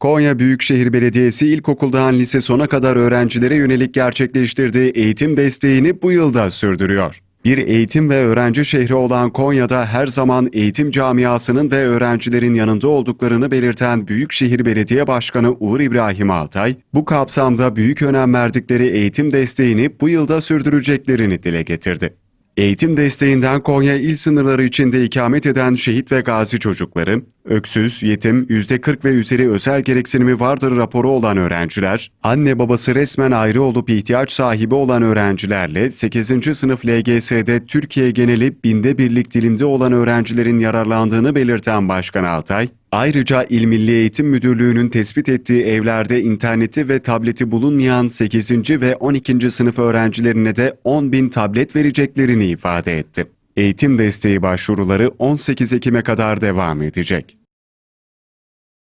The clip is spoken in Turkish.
Konya Büyükşehir Belediyesi ilkokuldan lise sona kadar öğrencilere yönelik gerçekleştirdiği eğitim desteğini bu yılda sürdürüyor. Bir eğitim ve öğrenci şehri olan Konya'da her zaman eğitim camiasının ve öğrencilerin yanında olduklarını belirten Büyükşehir Belediye Başkanı Uğur İbrahim Altay, bu kapsamda büyük önem verdikleri eğitim desteğini bu yılda sürdüreceklerini dile getirdi. Eğitim desteğinden Konya il sınırları içinde ikamet eden şehit ve gazi çocukları, öksüz, yetim, %40 ve üzeri özel gereksinimi vardır raporu olan öğrenciler, anne babası resmen ayrı olup ihtiyaç sahibi olan öğrencilerle 8. sınıf LGS'de Türkiye geneli binde birlik dilinde olan öğrencilerin yararlandığını belirten Başkan Altay, Ayrıca İl Milli Eğitim Müdürlüğü'nün tespit ettiği evlerde interneti ve tableti bulunmayan 8. ve 12. sınıf öğrencilerine de 10 bin tablet vereceklerini ifade etti. Eğitim desteği başvuruları 18 Ekim'e kadar devam edecek.